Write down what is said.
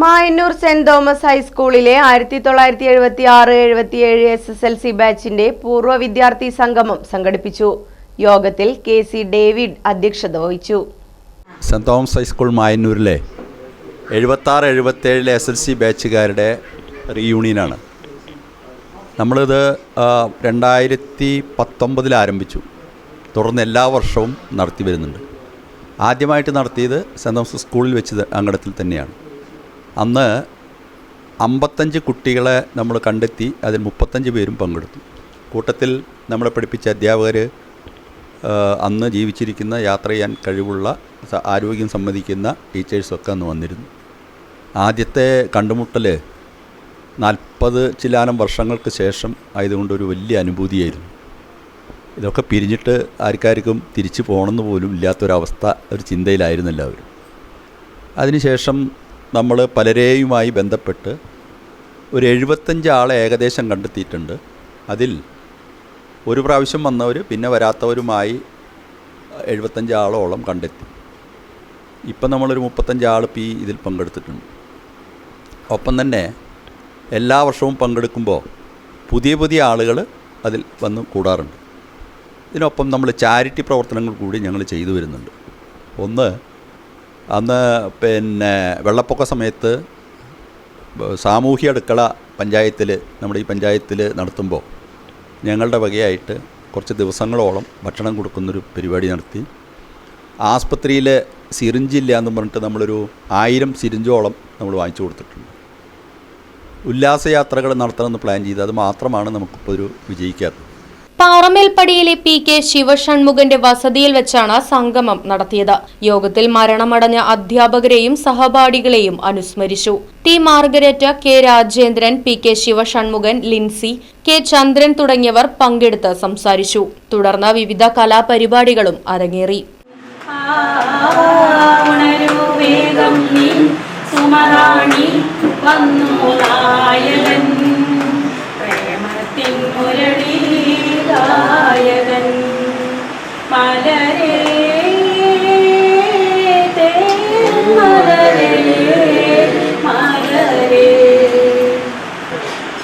Mayannur saint Thomas ഹൈസ്കൂളിലെ ആയിരത്തി തൊള്ളായിരത്തി എഴുപത്തി ആറ് എഴുപത്തിയേഴ് എസ് എസ് എൽ സി ബാച്ചിന്റെ പൂർവ വിദ്യാർത്ഥി സംഗമം സംഘടിപ്പിച്ചു. യോഗത്തിൽ കെ സി ഡേവിഡ് അധ്യക്ഷത വഹിച്ചു. സെന്റ് തോമസ് ഹൈസ്കൂൾ മായന്നൂരിലെ എഴുപത്തി ആറ് എഴുപത്തേഴിലെ എസ് എൽ സി ബാച്ചുകാരുടെ റീയൂണിയനാണ് നമ്മളിത് രണ്ടായിരത്തി പത്തൊമ്പതിൽ ആരംഭിച്ചു. തുടർന്ന് എല്ലാ വർഷവും നടത്തി വരുന്നുണ്ട്. ആദ്യമായിട്ട് നടത്തിയത് സെന്റ് തോമസ് സ്കൂളിൽ വെച്ച് അങ്കണത്തിൽ തന്നെയാണ്. അന്ന് അമ്പത്തഞ്ച് കുട്ടികളെ നമ്മൾ കണ്ടെത്തി അതിൽ മുപ്പത്തഞ്ച് പേരും പങ്കെടുത്തു. കൂട്ടത്തിൽ നമ്മളെ പഠിപ്പിച്ച അധ്യാപകർ അന്ന് ജീവിച്ചിരിക്കുന്ന യാത്ര ചെയ്യാൻ കഴിവുള്ള ആരോഗ്യം സമ്മതിക്കുന്ന ടീച്ചേഴ്സൊക്കെ അന്ന് വന്നിരുന്നു. ആദ്യത്തെ കണ്ടുമുട്ടൽ നാൽപ്പത് ചിലാനം വർഷങ്ങൾക്ക് ശേഷം ആയതുകൊണ്ടൊരു വലിയ അനുഭൂതിയായിരുന്നു. ഇതൊക്കെ പിരിഞ്ഞിട്ട് ആർക്കാർക്കും തിരിച്ചു പോകണമെന്ന് പോലും ഇല്ലാത്തൊരവസ്ഥ ഒരു ചിന്തയിലായിരുന്നു അവർ അതിനുശേഷം നമ്മൾ പലരെയുമായി ബന്ധപ്പെട്ട് ഒരു എഴുപത്തഞ്ച് ആളെ ഏകദേശം കണ്ടെത്തിയിട്ടുണ്ട്. അതിൽ ഒരു പ്രാവശ്യം വന്നവർ പിന്നെ വരാത്തവരുമായി എഴുപത്തഞ്ച് ആളോളം കണ്ടെത്തി. ഇപ്പം നമ്മളൊരു മുപ്പത്തഞ്ച് ആൾ പി ഇതിൽ പങ്കെടുത്തിട്ടുണ്ട്. ഒപ്പം തന്നെ എല്ലാ വർഷവും പങ്കെടുക്കുമ്പോൾ പുതിയ പുതിയ ആളുകൾ അതിൽ വന്ന് കൂടാറുണ്ട്. ഇതിനൊപ്പം നമ്മൾ ചാരിറ്റി പ്രവർത്തനങ്ങൾ കൂടി ഞങ്ങൾ ചെയ്തു വരുന്നുണ്ട്. ഒന്ന് അന്ന് പിന്നെ വെള്ളപ്പൊക്ക സമയത്ത് സാമൂഹ്യ അടുക്കള പഞ്ചായത്തിൽ നമ്മുടെ ഈ പഞ്ചായത്തിൽ നടത്തുമ്പോൾ ഞങ്ങളുടെ വകയായിട്ട് കുറച്ച് ദിവസങ്ങളോളം ഭക്ഷണം കൊടുക്കുന്നൊരു പരിപാടി നടത്തി. ആസ്പത്രിയിൽ സിറിഞ്ചില്ല എന്ന് പറഞ്ഞിട്ട് നമ്മളൊരു ആയിരം സിറിഞ്ചോളം നമ്മൾ വാങ്ങിച്ചു കൊടുത്തിട്ടുണ്ട്. ഉല്ലാസയാത്രകൾ നടത്തണമെന്ന് പ്ലാൻ ചെയ്ത് അത് മാത്രമാണ് നമുക്കിപ്പോൾ ഒരു വിജയിക്കാത്തത്. പാറമേൽപ്പടിയിലെ പി കെ ശിവഷൺമുഖന്റെ വസതിയിൽ വെച്ചാണ് സംഗമം നടത്തിയത്. യോഗത്തിൽ മരണമടഞ്ഞ അധ്യാപകരെയും സഹപാഠികളെയും അനുസ്മരിച്ചു. T Margaret K Rajendran P K Sivashanmukhan Lincy K Chandran തുടങ്ങിയവർ പങ്കെടുത്ത് സംസാരിച്ചു. തുടർന്ന് വിവിധ കലാപരിപാടികളും അരങ്ങേറി.